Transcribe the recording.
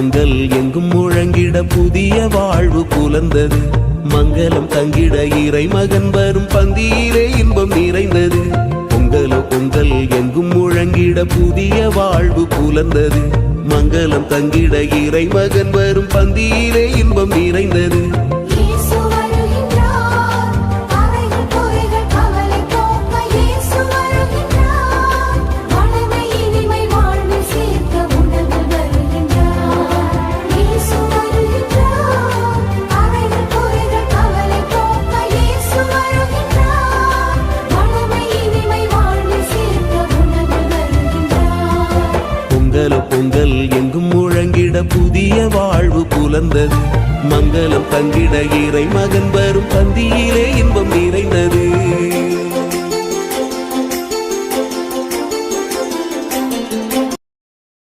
பொங்கல் எங்கும் முழங்கிட புதிய வாழ்வு புலந்தது மங்களம் தங்கிட இறை மகன் வரும் பந்தியிலே இன்பம் நிறைந்தது. பொங்கலோ பொங்கல் எங்கும் முழங்கிட புதிய வாழ்வு புலந்தது மங்களம் தங்கிட இறை மகன் வரும் பந்தியிலே இன்பம் நிறைந்தது. மங்கள பொங்கல் எங்கும் முழங்கிட புதிய வாழ்வு புலந்தது. மங்களம் தங்கிட இறை மகன் வரும் பந்தியிலே இன்பம் நிறைந்தது.